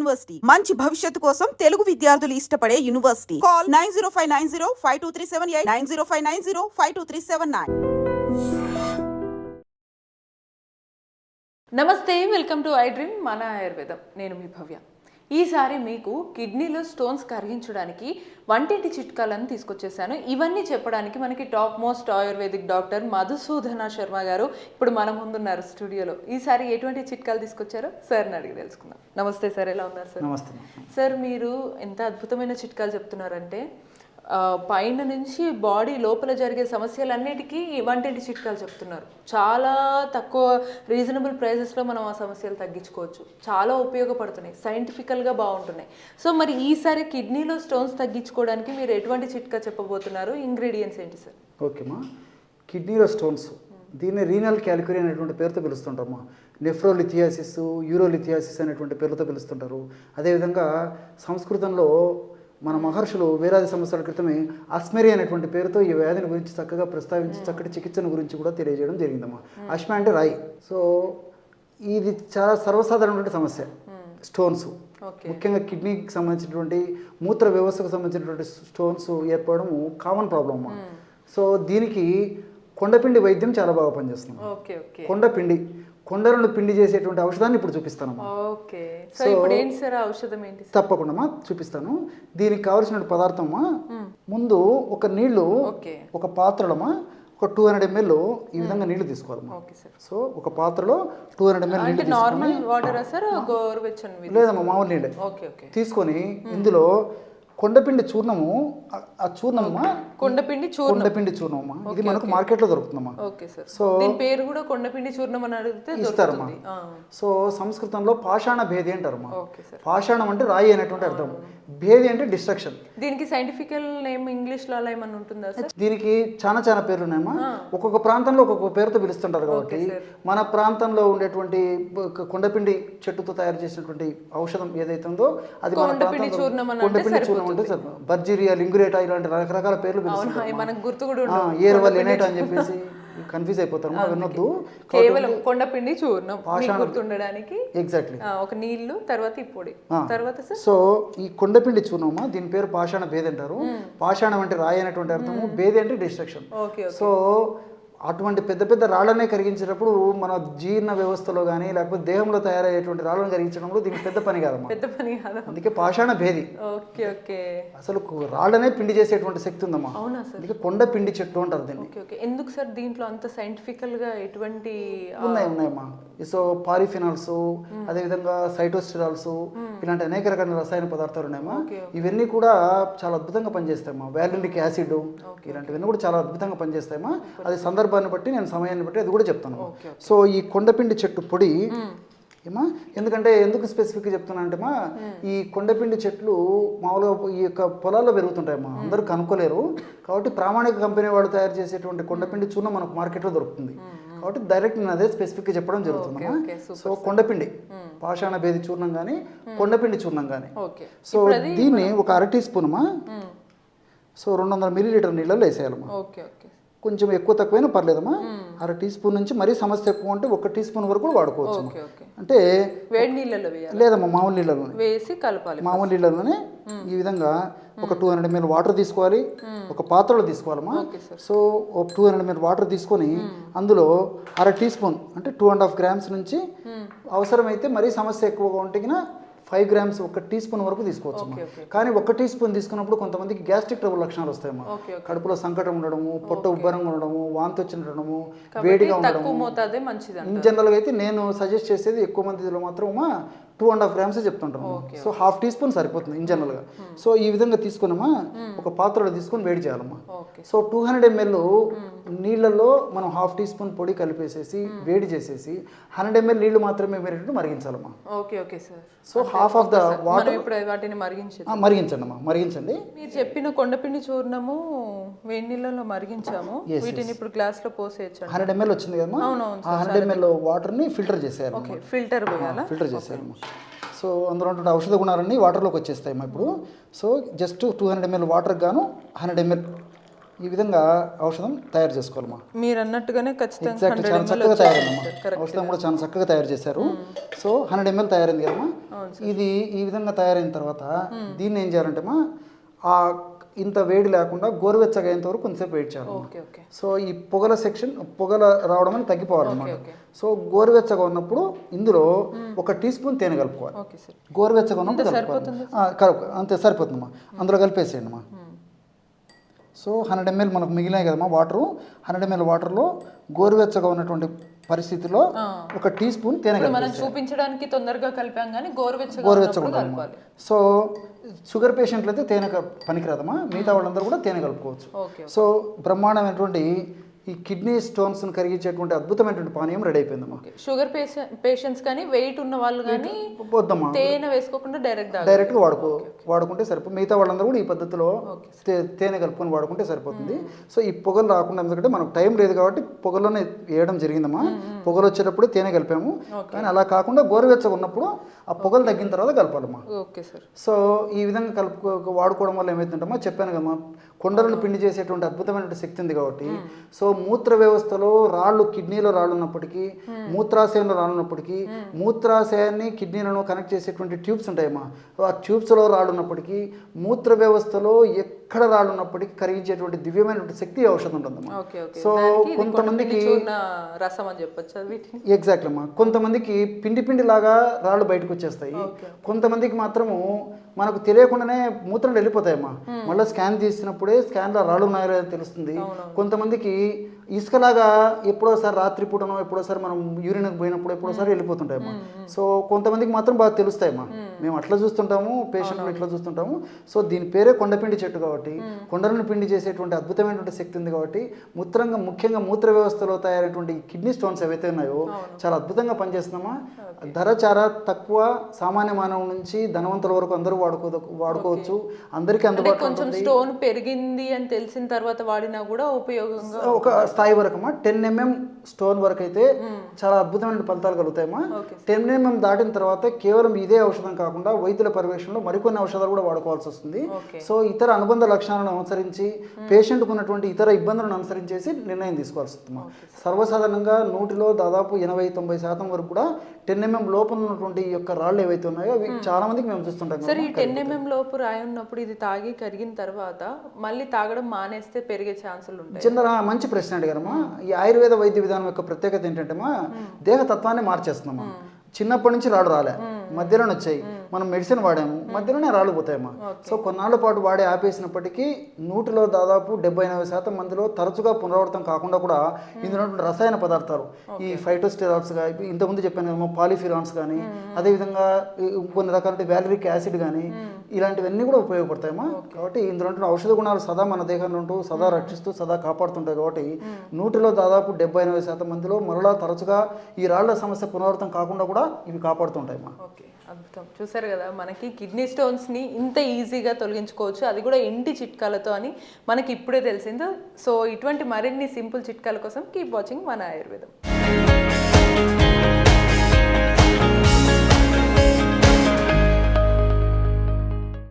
University. మంచి భవిష్యత్తు కోసం తెలుగు విద్యార్థులు ఇష్టపడే university. Call nine zero five nine zero five two three seven eight nine zero five nine zero five two three seven nine. నమస్తే welcome to I dream మన ఆయుర్వేదం. నేను మీ భవ్య. ఈసారి మీకు కిడ్నీలో స్టోన్స్ కరిగించడానికి వంటింటి చిట్కాలను తీసుకొచ్చేసాను. ఇవన్నీ చెప్పడానికి మనకి top most ayurvedic doctor Madhusudana Sharma garu ఇప్పుడు మన ముందున్నారు స్టూడియోలో. ఈసారి ఎటువంటి చిట్కాలు తీసుకొచ్చారో సార్ని అడిగి తెలుసుకుందాం. నమస్తే సార్ ఎలా ఉన్నారు సార్? నమస్తే. సార్ మీరు ఎంత అద్భుతమైన చిట్కాలు చెప్తున్నారంటే పైన నుంచి బాడీ లోపల జరిగే సమస్యలన్నిటికీ వంటింటి చిట్కాలు చెప్తున్నారు. చాలా తక్కువ రీజనబుల్ ప్రైజెస్లో మనం ఆ సమస్యలు తగ్గించుకోవచ్చు. చాలా ఉపయోగపడుతున్నాయి. సైంటిఫికల్గా బాగుంటున్నాయి. సో మరి ఈసారి కిడ్నీలో స్టోన్స్ తగ్గించుకోవడానికి మీరు ఎటువంటి చిట్కా చెప్పబోతున్నారు? ఇంగ్రీడియంట్స్ ఏంటి సార్? ఓకేమా కిడ్నీలో స్టోన్స్. దీన్ని రీనల్ క్యాలిక్యురీ అనేటువంటి పేరుతో పిలుస్తుంటారమ్మా నెఫ్రోలిథియాసిస్ యూరోలిథియాసిస్ అనేటువంటి పేరుతో పిలుస్తుంటారు. అదేవిధంగా సంస్కృతంలో మన మహర్షులు వేలాది సంవత్సరాల క్రితమే అస్మెరి అనేటువంటి పేరుతో ఈ వ్యాధిని గురించి చక్కగా ప్రస్తావించి చక్కటి చికిత్సను గురించి కూడా తెలియజేయడం జరిగిందమ్మా. అశ్మ అంటే రాయి. సో ఇది చాలా సర్వసాధారణమైన సమస్య. స్టోన్స్. ఓకే. ముఖ్యంగా కిడ్నీకి సంబంధించినటువంటి మూత్ర వ్యవస్థకు సంబంధించినటువంటి స్టోన్స్ ఏర్పడము కామన్ ప్రాబ్లమ్ అమ్మా. సో దీనికి కొండపిండి వైద్యం చాలా బాగా పనిచేస్తుంది కొండపిండి. కొండలను పిండి చేసేటువంటి ఔషధాన్ని ఇప్పుడు చూపిస్తానమ్మా ఓకే. సో ఇప్పుడు ఏంటి సార్ ఆ ఔషధం ఏంటి సార్? తప్పకుండా చూపిస్తాను. దీనికి కావలసిన పదార్థమా ముందు ఒక నీళ్ళు ఒక పాత్రలమా ఒక టూ హండ్రెడ్ ఎంఎల్ ఈ విధంగా నీళ్ళు తీసుకోవాలమ్మా ఓకే సార్. సో ఒక పాత్రలో టూ హండ్రెడ్ ఎంఎల్ నీళ్ళు నార్మల్ వాటరా సార్ గోరువెచ్చని లేదమ్మా మామూలు నీళ్ళే. Okay okay. తీసుకొని ఇందులో కొండపిండి చూర్ణము ఆ- చూర్ణమమ్మా కొండపిండి చూర్ణం. కొండపిండి చూర్ణమమ్మా ఇది మనకు మార్కెట్లో దొరుకుతుందమ్మా. Okay sir. సో దీని పేరు కూడా కొండపిండి చూర్ణం అని అడిగితే ఇస్తారమ్మా. సో సంస్కృతంలో పాషాణ భేది అంటారమ్మా. Okay sir. పాషాణం అంటే రాయి అనేటువంటి అర్థం భేది అంటే డిస్ట్రక్షన్. దీనికి సైంటిఫికల్ నేమ్ ఇంగ్లీష్లో అలా ఏమన్నా ఉంటుందా సార్? దీనికి చాలా చాలా పేర్లు ఉన్నాయమ్మా ఒక్కొక్క ప్రాంతంలో ఒక్కొక్క పేరుతో పిలుస్తుంటారు కాబట్టి మన ప్రాంతంలో ఉండేటువంటి కొండపిండి చెట్టుతో తయారు చేసినటువంటి ఔషధం ఏదైతే ఉందో అది మన కొండపిండి ప్రాంతంలో చూర్ణం అంటే కొండపిండి చూర్ణం అంటే సరిపోతుంది. బర్జీరియా లింగురేటా ఇలాంటి రకరకాల పేర్లు పిలుస్తుంటారు అవి మనకు గుర్తు కూడా ఆ, ఉండవు ఏరు వాళ్ళు ఎనేట అని చెప్పేసి. కన్ఫ్యూజ్ అయిపోతారు. వినొద్దు. కేవలం కొండపిండి చూర్ణం గుర్తుండడానికి. ఎగ్జాక్ట్లీ ఒక నీళ్ళు తర్వాత ఈ పొడి. తర్వాత సో ఈ కొండపిండి చూర్ణమా దీని పేరు పాషాణ భేది అంటారు. పాషాణం అంటే రాయి అనేటువంటి అర్థము. భేది అంటే డిస్ట్రక్షన్ ఓకే. సో అటువంటి పెద్ద పెద్ద రాళ్ళనే కరిగించేటప్పుడు మన జీర్ణ వ్యవస్థలో కానీ లేకపోతే దేహంలో తయారయ్యేటువంటి రాళ్ళను కరిగించడంలో దీనికి పెద్ద పని కాదమ్మా. పెద్ద పని కాదా అందుకే పాషాణ భేది. Okay okay. అసలు రాళ్ళనే పిండి చేసేటువంటి శక్తి ఉందమ్మా. అవునా సార్? అందుకే కొండ పిండి చెట్టు అంటారు దీన్ని. Okay okay. ఎందుకు సార్ దీంట్లో అంత సైంటిఫికల్గా ఎటువంటి ఉన్నాయి ఉన్నాయమ్మా సో పాలిఫినాల్స్ అదేవిధంగా సైటోస్టిరాల్స్ ఇలాంటి అనేక రకాల రసాయన పదార్థాలు ఉన్నాయమ్మా. ఇవన్నీ కూడా చాలా అద్భుతంగా పనిచేస్తాయమ్మా. వ్యాలినిక్ యాసిడ్ ఇలాంటివన్నీ కూడా చాలా అద్భుతంగా పనిచేస్తాయమ్మా. అది సందర్భాన్ని బట్టి నేను సమయాన్ని బట్టి అది కూడా చెప్తాను. సో ఈ కొండపిండి చెట్టు పొడి ఏమా? ఎందుకంటే ఎందుకు స్పెసిఫిక్గా చెప్తున్నా అంటే మా ఈ కొండపిండి చెట్లు మామూలుగా ఈ యొక్క పొలాల్లో పెరుగుతుంటాయమ్మా అందరూ కనుక్కోలేరు. కాబట్టి ప్రామాణిక కంపెనీ వాళ్ళు తయారు చేసేటువంటి కొండపిండి చూర్ణం మనకు మార్కెట్లో దొరుకుతుంది. కాబట్టి డైరెక్ట్ నేను అదే స్పెసిఫిక్గా చెప్పడం జరుగుతుందమ్మా ఓకే సో కొండపిండి పాషాణ భేది చూర్ణం కానీ కొండపిండి చూర్ణం కానీ సో దీన్ని ఒక అర టీ స్పూన్ అమ్మా. సో రెండు వందల మిల్లీ లీటర్ నీళ్ళలో వేసేయాలమ్మా. Okay okay. కొంచెం ఎక్కువ తక్కువైనా పర్లేదమ్మా. అర టీ స్పూన్ నుంచి మరీ సమస్య ఎక్కువ ఉంటే ఒక టీ స్పూన్ వరకు కూడా వాడుకోవచ్చు అంటే వేడి నీళ్ళలో లేదమ్మా మామూలు నీళ్ళలోనే. వేసి కలపాలి మామూలు నీళ్ళలోనే ఈ విధంగా ఒక టూ హండ్రెడ్ ఎంఎల్ వాటర్ తీసుకోవాలి. ఒక పాత్రలో తీసుకోవాలమ్మా. సో ఒక టూ హండ్రెడ్ ఎంఎల్ వాటర్ తీసుకొని అందులో అర టీ స్పూన్ అంటే టూ అండ్ హాఫ్ గ్రామ్స్ నుంచి అవసరమైతే మరీ సమస్య ఎక్కువగా ఉంటే ఫైవ్ గ్రామ్స్ ఒక టీ స్పూన్ వరకు తీసుకోవచ్చు. కానీ ఒక టీ స్పూన్ తీసుకున్నప్పుడు కొంతమందికి గ్యాస్ట్రిక్ ట్రబుల్ లక్షణాలు వస్తాయమ్మా. కడుపులో సంకటం ఉండడము పొట్ట ఉబ్బరంగా ఉండడము వాంతి వచ్చి ఉండడము. వేడిగా మంచిది ఇన్ జనరల్గా అయితే నేను సజెస్ట్ చేసేది ఎక్కువ మందిలో మాత్రం టూ అండ్ హాఫ్ గ్రామ్స్ చెప్తుంటాను సో హాఫ్ టీ స్పూన్ సరిపోతుంది ఇన్ జనరల్గా. సో ఈ విధంగా తీసుకున్నామా? ఒక పాత్రలో తీసుకొని వేడి చేయాలమ్మా. సో టూ హండ్రెడ్ ఎంఎల్ నీళ్ళల్లో మనం హాఫ్ టీ స్పూన్ పొడి కలిపేసేసి వేడి చేసేసి హండ్రెడ్ ఎంఎల్ నీళ్ళు మాత్రమే వేరేటట్టు మరిగించాలమ్మా. Okay okay sir. So half of the water ఇప్పుడు వాటిని మరిగించేది. మరిగించండి అమ్మా మరిగించండి. మీరు చెప్పిన కొండపిండి చూర్ణము వేడి నీళ్ళలో మరిగించాము. వీటిని ఇప్పుడు గ్లాస్లో పోసేయచ్చండి. హండ్రెడ్ ఎంఎల్ వచ్చింది కదమ్మా? హండ్రెడ్ ఎంఎల్ వాటర్ని ఫిల్టర్ చేసేయాలి ఓకే ఫిల్టర్ ఫిల్టర్ చేసేయాలమ్మా. సో అందులో ఉన్నటువంటి ఔషధ గుణాలన్నీ వాటర్లోకి వచ్చేస్తాయమ్మా ఇప్పుడు. So just two hundred ml water గాను హండ్రెడ్ ఎంఎల్ ఈ విధంగా ఔషధం తయారు చేసుకోవాలమ్మా. మీరు అన్నట్టుగానే ఖచ్చితంగా చాలా చక్కగా తయారైందమ్మా. ఔషధం కూడా చాలా చక్కగా తయారు చేశారు. సో హండ్రెడ్ ఎంఎల్ తయారైంది కదమ్మా. ఇది ఈ విధంగా తయారైన తర్వాత దీన్ని ఏం చేయాలంటే ఆ ఇంత వేడి లేకుండా గోరువెచ్చగా అయ్యేంత వరకు కొంతసేపు వెయిట్ చేయాలి. సో ఈ పొగల సెక్షన్ పొగల రావడం అని తగ్గిపోవాలన్నమాట సో గోరువెచ్చగా ఉన్నప్పుడు ఇందులో ఒక టీ స్పూన్ తేనె కలుపుకోవాలి. గోరువెచ్చగా ఉన్నప్పుడు కలుపుకోవాలి. అంతే సరిపోతుందమ్మా. అందులో కలిపేసేయండి అమ్మా సో హండ్రెడ్ ఎంఎల్ మనకు మిగిలినాయి కదమ్మా వాటరు హండ్రెడ్ ఎంఎల్ వాటర్లో గోరువెచ్చగా ఉన్నటువంటి పరిస్థితిలో ఒక టీ స్పూన్ తేనె మనం చూపించడానికి తొందరగా కలిపాం కానీ గోరువెచ్చగా గోరువెచ్చగా సో షుగర్ పేషెంట్లు అయితే తేనె పనికిరాదమ్మా. మిగతా వాళ్ళందరూ కూడా తేనె కలుపుకోవచ్చు. సో బ్రహ్మాండమైనటువంటి ఈ కిడ్నీ స్టోన్స్ని కరిగించేటువంటి అద్భుతమైనటువంటి పానీయం రెడీ అయిపోయిందమ్మా. షుగర్ పేషెంట్స్ కానీ వెయిట్ ఉన్న వాళ్ళు కానీ తేనె వేసుకోకుండా డైరెక్ట్ డైరెక్ట్గా వాడుకో. వాడుకుంటే సరిపో మిగతా వాళ్ళందరూ కూడా ఈ పద్ధతిలో తేనె కలుపుకొని వాడుకుంటే సరిపోతుంది. సో ఈ పొగలు రాకుండా ఎందుకంటే మనకు టైం లేదు కాబట్టి పొగలోనే వేయడం జరిగిందమ్మా. పొగలు వచ్చేటప్పుడు తేనె కలిపాము. కానీ అలా కాకుండా గోరువెచ్చగా ఉన్నప్పుడు ఆ పొగలు తగ్గిన తర్వాత కలపాలమ్మా. Okay sir. సో ఈ విధంగా కలుపు వాడుకోవడం వల్ల ఏమవుతుందమ్మా చెప్పాను కదమ్మా. కొండలను పిండి చేసేటువంటి అద్భుతమైన శక్తి ఉంది కాబట్టి. సో మూత్ర వ్యవస్థలో రాళ్ళు కిడ్నీలో రాళ్ళు ఉన్నప్పటికీ మూత్రాశయంలో రాళ్ళు ఉన్నప్పటికీ మూత్రాశయాన్ని కిడ్నీలను కనెక్ట్ చేసేటువంటి ట్యూబ్స్ ఉంటాయమ్మా. ఆ ట్యూబ్స్లో రాళ్ళు ఉన్నప్పటికీ మూత్ర వ్యవస్థలో ఎక్కడ రాళ్ళు ఉన్నప్పటికీ కరిగించేటువంటి దివ్యమైనటువంటి శక్తి ఔషధం ఓకే సో కొంతమందికి రసం అని చెప్పొచ్చు ఎగ్జాక్ట్లీ అమ్మా. కొంతమందికి పిండి పిండి లాగా రాళ్ళు బయటకు వచ్చేస్తాయి. కొంతమందికి మాత్రము మనకు తెలియకుండానే మూత్రం వెళ్ళిపోతాయమ్మా. మళ్ళీ స్కాన్ తీసినప్పుడే స్కాన్లో రాళ్ళు ఉన్నాయో తెలుస్తుంది. కొంతమందికి ఇసుకలాగా ఎప్పుడోసారి రాత్రి పూటనో ఎప్పుడోసారి మనం యూరిన్కి పోయినప్పుడు ఎప్పుడోసారి వెళ్ళిపోతుంటాయమ్మా. సో కొంతమందికి మాత్రం బాగా తెలుస్తాయమ్మా. మేము. అట్లా చూస్తుంటాము పేషెంట్లు ఇట్లా చూస్తుంటాము. సో దీని పేరే కొండపిండి చెట్టు కాబట్టి కొండలను పిండి చేసేటువంటి అద్భుతమైనటువంటి శక్తి ఉంది కాబట్టి మూత్రంగా ముఖ్యంగా మూత్ర వ్యవస్థలో తయారైనటువంటి కిడ్నీ స్టోన్స్ ఏవైతే ఉన్నాయో చాలా అద్భుతంగా పనిచేస్తున్నామా. ధర చాలా తక్కువ సామాన్య మానవుల నుంచి ధనవంతుల వరకు అందరూ వాడుకో వాడుకోవచ్చు. అందరికీ అందుబాటులో కొంచెం స్టోన్ పెరిగింది అని తెలిసిన తర్వాత వాడినా కూడా ఉపయోగంగా ఒక స్థాయి వరకు అమ్మా టెన్ ఎంఎం స్టోన్ వరకు అయితే చాలా అద్భుతమైన ఫలితాలు కలుగుతాయమ్మా. టెన్ ఎంఎం దాటిన తర్వాత కేవలం ఇదే ఔషధం కాకుండా వైద్యుల పర్యవేక్షణలో మరికొన్ని ఔషధాలు కూడా వాడుకోవాల్సి వస్తుంది. సో ఇతర అనుబంధ లక్షణాలను అనుసరించి పేషెంట్కు ఉన్నటువంటి ఇతర ఇబ్బందులను అనుసరించేసి నిర్ణయం తీసుకోవాల్సి వస్తుందమ్మా. సర్వసాధారణంగా నూటిలో దాదాపు ఎనభై తొంభై శాతం వరకు కూడా టెన్ ఎంఎం లోపల ఉన్నటువంటి యొక్క రాళ్ళు ఏవైతే ఉన్నాయో అవి చాలా మందికి మేము చూస్తుంటాం సరే ఈ టెన్ ఎంఎం లోపు రాయి ఉన్నప్పుడు ఇది తాగి కరిగిన తర్వాత మళ్ళీ తాగడం మానేస్తే పెరిగే ఛాన్సులు ఉంటాయి. ఆ, మంచి ప్రశ్న అడిగారమ్మా ఈ ఆయుర్వేద వైద్య విధానం యొక్క ప్రత్యేకత ఏంటంటేమా దేహతత్వాన్ని మార్చేస్తున్నామా చిన్నప్పటి నుంచి రాళ్ళు రాలే. మధ్యలోనే వచ్చాయి. మనం మెడిసిన్ వాడాము. మధ్యలోనే రాళ్ళు పోతాయమ్మా సో కొన్నాళ్ళ పాటు వాడి ఆపేసినప్పటికీ నూటిలో దాదాపు డెబ్బై ఎనభై శాతం మందిలో తరచుగా పునరావృతం కాకుండా కూడా ఇందులో రసాయన పదార్థాలు ఈ ఫైటోస్టెరాల్స్ కానీ ఇంతకుముందు చెప్పాను కదమ్మా పాలిఫిరాన్స్ కానీ అదేవిధంగా కొన్ని రకాల వ్యాలరిక్ యాసిడ్ కానీ ఇలాంటివన్నీ కూడా ఉపయోగపడతాయమ్మా. కాబట్టి ఇందులో ఔషధ గుణాలు సదా మన దేహంలో ఉంటూ సదా రక్షిస్తూ సదా కాపాడుతుంటాయి కాబట్టి నూటిలో దాదాపు డెబ్బై ఎనభై శాతం మందిలో మరలా తరచుగా ఈ రాళ్ళ సమస్య పునరావృతం కాకుండా కూడా ఇవి కాపాడుతుంటాయమ్మా. ఓకే అద్భుతం. చూసారు కదా మనకి కిడ్నీ స్టోన్స్ని ఇంత ఈజీగా తొలగించుకోవచ్చు. అది కూడా ఇంటి చిట్కాలతో అని మనకి ఇప్పుడే తెలిసిందో. సో ఇటువంటి మరిన్ని సింపుల్ చిట్కాల కోసం కీప్ వాచింగ్ మన ఆయుర్వేదం.